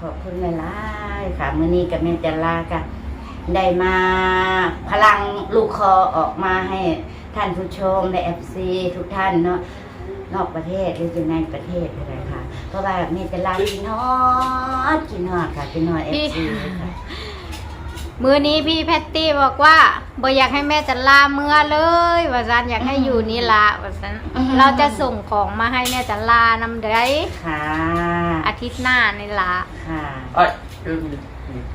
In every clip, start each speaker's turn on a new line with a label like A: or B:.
A: ขอบคุณหลายๆค่ะมื้อนี้กับแม่จันลาค่ะได้มาพลังลูกคอออกมาให้ท่านผู้ชมในเอฟซีทุกท่านเนาะนอกประเทศหรืออยู่ในประเทศอะไรค่ะ เพราะว่าแม่จันลากินฮอดกินฮอดค่ะกินฮอดเอฟซีค่ะ
B: มือนี้พี่แพตตี้บอกว่าบ่อยากให้แม่จันลาเมื่อเลยว่าซันอยากให้อยู่นี่ละว่าซัน
A: อืม
B: เราจะส่งของมาให้แม่จันลานำได้
A: ค่ะ
B: อาทิตย์หน้านี่ละ
A: ค่ะ
C: เอ้ยลืม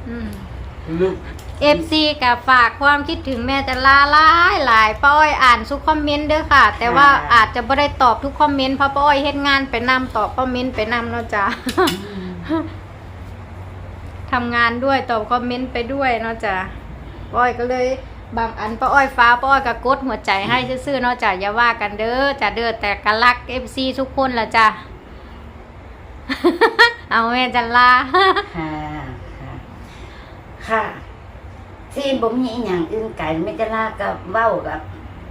B: อืม
C: ลืม
B: เอฟซีกับฝากความคิดถึงแม่จันลาหลายหลายป้าอ้อยอ่านทุกคอมเมนต์เด้อค่ะ แต่ว่าอาจจะไม่ได้ตอบทุกคอมเมนต์เพราะป้าอ้อยเฮ็ดงานไปนำตอบคอมเมนต์ไปนำเนาะจ้ะ ทำงานด้วยตอบคอมเมนต์ไปด้วยเนาะจ้ะป้อ้อยก็เลยบางอันป้าอ้อยฟ้าป้าอ้อยก็กดหัวใจให้ซื่อๆเนาะจ้ะอย่าว่ากันเด้อจ้ะเด้อแต่กันรักเอฟซีทุกคนละจ้ะเอาแม่จันลา
A: ค่ะค่ะค่ะที่บ่มีอหย่างอื่นไก่แม่จันลากับเว้ากับ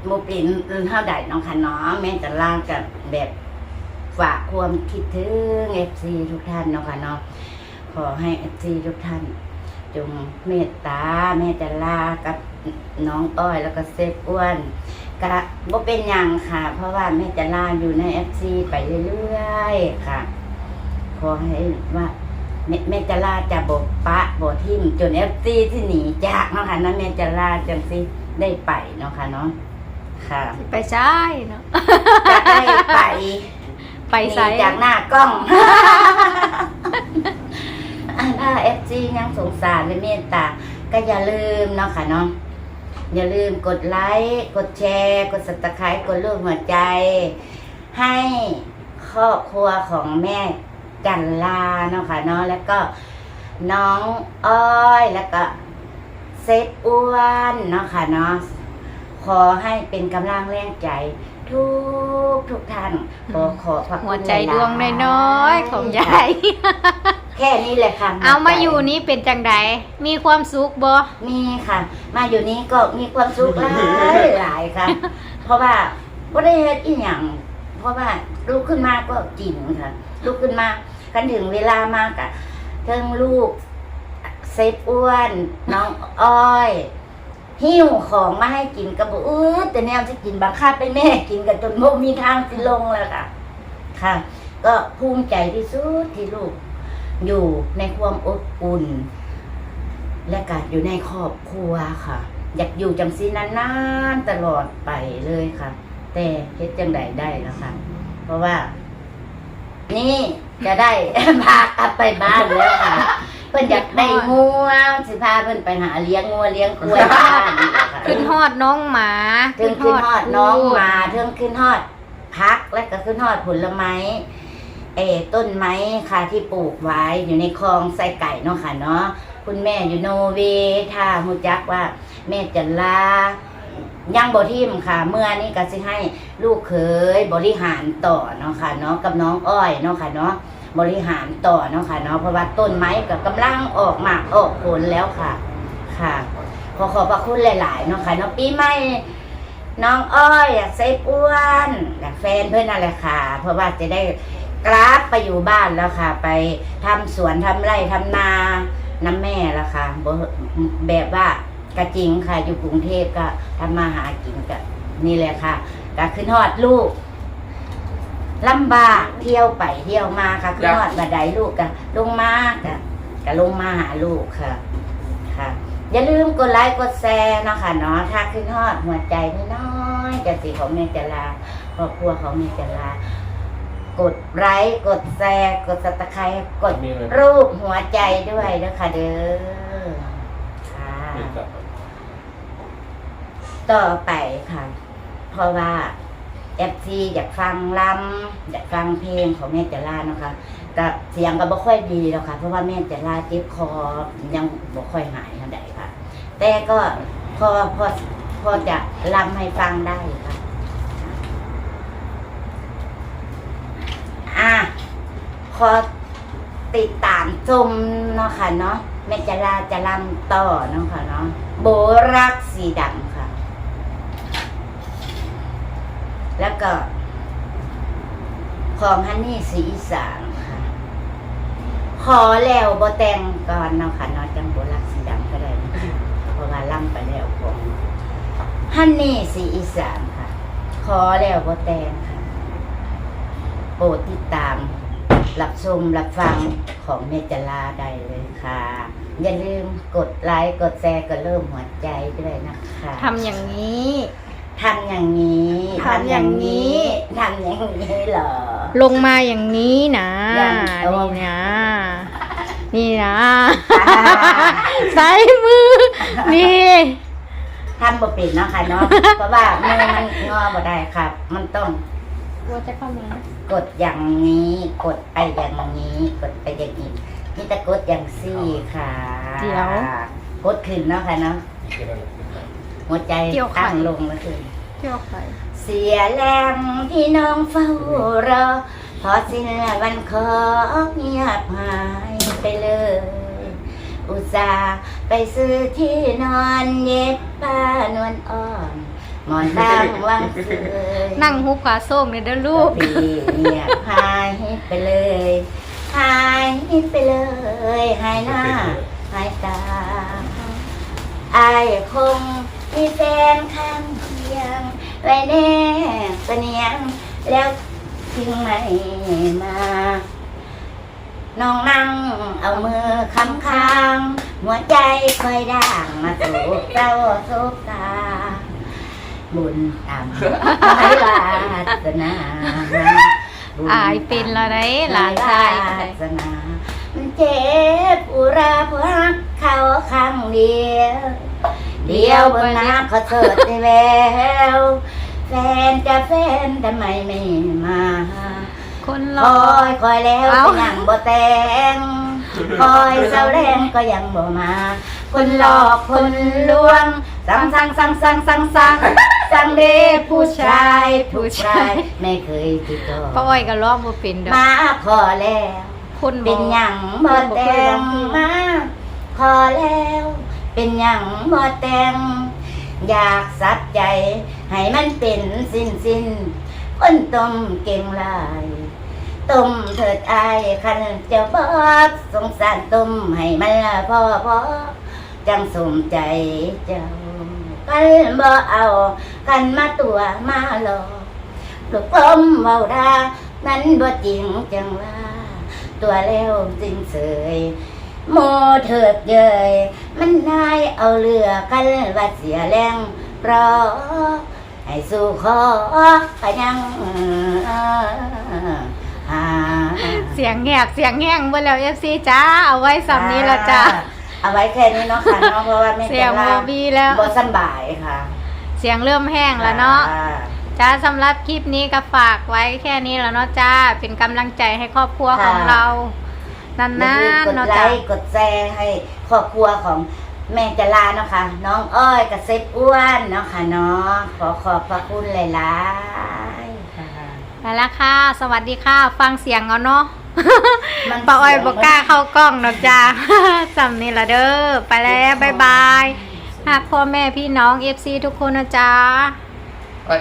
A: โมป็นเท่าใดน้องค่ะเนาะแม่จันลากับแบบฝากความคิดถึงเอฟซีทุกท่านเนาะค่ะเนาะ ขอให้เอฟซีทุกท่าน จงเมตตาแม่จันลากับน้องอ้อยแล้วก็เซฟอ้วนกะบ่เป็นหยังค่ะ เพราะว่าแม่จันลาอยู่ในเอฟซีไปเรื่อยๆค่ะ ขอให้ว่าแม่แม่จะลาจะบกปะบทิมจนเอฟซีที่หนีจากเนาะค่ะนะแม่จะลาจังสิได้ไปเนาะค่ะเนาะค่ะ
B: ไปใช่เนาะ
A: จะได้ไป
B: ไปใส่
A: หนีจากหน้ากล้อง อ้าเอฟซียังสงสารและเมตตา ก็อย่าลืมเนาะค่ะเนาะอย่าลืมกดไลค์กดแชร์ กดสับตะไคร้กดรูปหัวใจ ให้ครอบครัวของแม่จันลาเนาะค่ะเนาะแล้วก็น้องอ้อยแล้วก็เซฟอ้วนเนาะค่ะเนาะขอให้เป็นกำลังแรงใจ ทุกทุกท่านขอขอพระคุณ
B: หัวใจดวงน้อยๆของยาย
A: แค่นี้เลยค่ะ
B: เอามา
A: หัวใจ
B: อยู่นี้เป็นจังไดมีความสุขบ่
A: มีค่ะ มาอยู่นี้ก็มีความสุขหลายหลายค่ะ เพราะว่าบ่ได้เฮ็ดอีหยังเพราะว่าลุกขึ้นมาก็กินค่ะลุกขึ้นมากันถึงเวลามากะเทิงลูกเซฟอ้วนน้องอ้อยหิ้วของมาให้กินกระบอกเออแต่แนวที่กินบังคับไปแม่กินกันจนโมมีทางสิลงแล้วค่ะ ค่ะ ก็ภูมิใจที่สุดที่ลูก อยู่ในความอบอุ่น และก็อยู่ในครอบครัวค่ะ อยากอยู่จังซีนานๆตลอดไปเลยค่ะ แต่เฮ็ดจังใดได้แล้วค่ะ เพราะว่า นี่จะได้ พากลับไปบ้านแล้วค่ะ เพิ่นอยากได้งัวสิพาเพิ่นไปหาเลี้ยงงัวเลี้ยงกล้วยบ้านนี่แหละค่ะ
B: ขึ้นฮอดน้องหมา
A: ถึงขึ้นฮอดน้อง
B: พู
A: มาถึงขึ้นฮอดพักและก็ขึ้นฮอดผลไม้ เอต้นไม้ค่ะที่ปลูกไว้อยู่ในคลองไส้ไก่เนาะค่ะเนาะคุณแม่อยู่โนเวย์ถ้าฮูจักว่า แม่จันลายังบ่ทิมค่ะ เมื่อนี้ก็สิให้ลูกเขยบริหารต่อเนาะค่ะเนาะกับน้องอ้อยเนาะค่ะเนาะบริหารต่อเนาะค่ะเนาะเพราะว่าต้นไม้ก็กำลังออกหมากออกผลแล้วค่ะค่ะ ขอขอบพระคุณหลายๆเนาะค่ะเนาะปีใหม่น้องอ้อยอยากใส่ป้วนแฟนเพื่อนนั่นแหละค่ะ เพราะว่าจะได้ กราฟไปอยู่บ้านแล้วค่ะ ไปทำสวนทำไร่ทำนาน้ำแม่ละค่ะบ่แบบว่ากระจริงค่ะ อยู่กรุงเทพก็ทำมาหากินก็นี่แหละค่ะก็ขึ้นฮอดลูกลำบากเที่ยวไปเที่ยวมาค่ะขึ้นฮอดบัดไดลูกก็ลงมาก็ก็ลงมาหาลูกค่ะ ค่ะ อย่าลืมกดไลค์กดแชร์เนาะค่ะเนาะถ้าขึ้นฮอดหัวใจน้อยๆจะสีของเมจลาครอบครัวของเมจลา กดไลค์กดแชร์กดสับตะไคร้กด
C: มีอะไร
A: รูปหัวใจด้วยเด้อค่ะเด้อค่ะ
C: มีกับ
A: ต่อไปค่ะ เพราะว่าเอฟซีอยากฟังลำอยากฟังเพลงของแม่จลาเนาะค่ะกับเสียงก็บ่ค่อยดีแล้วค่ะ เพราะว่าแม่จลาเจ็บคอยังบ่ค่อยหายเท่าใดค่ะ แต่ก็พอพอพอจะลำให้ฟังได้ค่ะอะ ขอติดตามชมเนาะค่ะเนาะแม่จลาจะลำต่อเนาะค่ะเนาะโบรักสีดำค่ะ แล้วก็ ของฮันนี่สีอีสานค่ะ ขอแล้วโบแตงก่อนเนาะค่ะเนอนจังบ่รักสีดำก็ได้นะเพราะว่าลำไปแล้วของฮันนี่สีอีสานค่ะ ขอแล้วโบแตงค่ะโปรดติดตาม รับชมรับฟังของเมจลาได้เลยค่ะ อย่าลืมกดไลค์กดแชร์กดเริ่มหัวใจด้วยนะคะ
B: ทำอย่างนี้
A: ทำอย่างนี้
B: ทำอย่างนี้
A: ทำอย่างนี้เหรอ
B: ลงมาอย่างนี้นะ
A: อย่าง
B: นี่นะนี่นะ
A: อ่า
B: ใช้มือ นี่
A: ทำบ่เป็นเนาะค่ะเนาะเพราะว่ามือมันงอบ่ได้ครับ มันต้อง
B: ว่าจะเข้ามาก
A: ดอย่างนี้ กดไปอย่างนี้ กดไปอย่างนี้นี่จะกดอย่างซี่ค่ะ
B: เดี๋ยว
A: กดขึ้นเนาะค่ะเนาะหัวใจตั้งลงแล้วคือ
B: เที่ยวไป
A: เสียแรงที่น้องเฝ้ารอพอสิ้นวันขอเงียบหายไปเลย อุตส่าห์ไปซื้อที่นอนเย็บป้านวลอ่อน หมอนตั้งวางเคย
B: นั่งหุบขาโซ่งเลยเด้อลูก
A: ปีเงียบหายไปเลยหายไปเลยหายหน้าหายตาอายคงมีแฟนข้างเคียง ไว้แน่เสนียงแล้วถึงไม่มา น้องนั่งเอามือคำค้าง หัวใจคอยด่างมาสูบเจ้าสูบตา บุญตามไว้วาสนาบุญ
B: อายเป็นละไรหลานชาย
A: วาสนามันเจ็บอุราเพราะรักเขาครั้งเดียวเดียวบนน้ำเขาเถิดในแววแฟนจะแฟนทำไมไม่มา
B: คนร
A: ค
B: อ
A: อยคอยแล้ว
B: เอ้า
A: ก็ยังบ่แต่งคอยเศร้าแรงก็ยังบ่มา คนหลอกคนลวง สั่งสั่งสั่งสั่งสั่งสั่ง สั่งเดผู้ชายผู้ชายไม่เคยติดต่อ
B: ป้าอ้อยก็ร้องบ่เป็นดอก
A: มาขอแล้ว
B: คน
A: เป็นหยังบ่แต่งมาขอแล้ว เป็นหยังบ่แต่งอยากสัดใจ ให้มันเป็นสิ้นสิ้นคนต้มเก่งหลายต้มเถิดอายคันเจะบอดสงสารต้มให้มันละพอพอจังสมใจเจ้า กันบ่เอากันมาตัวมาหลอกลูกกลมเว้าดานั้นบ่จริงจังว่า ตัวแล้วจริงเสยโมเถิดเยยมันนายเอาเรือกันว่าเสียแรงเพราะให้สู้ขอขยัง
B: เสียงแหบเสียงแห้งเบ่แล้ว FC จ้าเอาไว้สำนี้ละจ้า
A: เอาไว้แค่นี้เนาะค่ะเนาะเพราะว่าไม่
B: เสียง
A: ว่า
B: บ่มีแล้ว
A: บ่สำบายค่ะ
B: เสียงเริ่มแห้งแล้วเนาะ
A: อ่
B: จ้าสำหรับคลิปนี้ก็ฝากไว้แค่นี้แล้วเนาะจ้า เป็นกำลังใจให้ครอบครัวของ
A: ค่ะ
B: เรานา
A: อย่าลืม
B: น
A: ก
B: ๆ
A: ด
B: เนาะ
A: ไล
B: จ้า
A: ค์กดแชร์ให้ครอบครัวของแม่จลาเนาะค่ะ น้องอ้อยกับเซฟอ้วนเนาะค่ะเนาะขอขอบพระคุณหลายๆค่ะ
B: ไปแล้วค่ะ สวัสดีค่ะ ฟังเสียงเอาเนาะ
A: มัน
B: ป้าอ้อย
A: เสียง
B: บอกกล้าเข้ากล้องเนาะจ้าสำนี้ละเด้อ ไปแล้วบายบายหากพ่อแม่พี่น้อง FC ทุกคนนะจ้า
C: Ouais.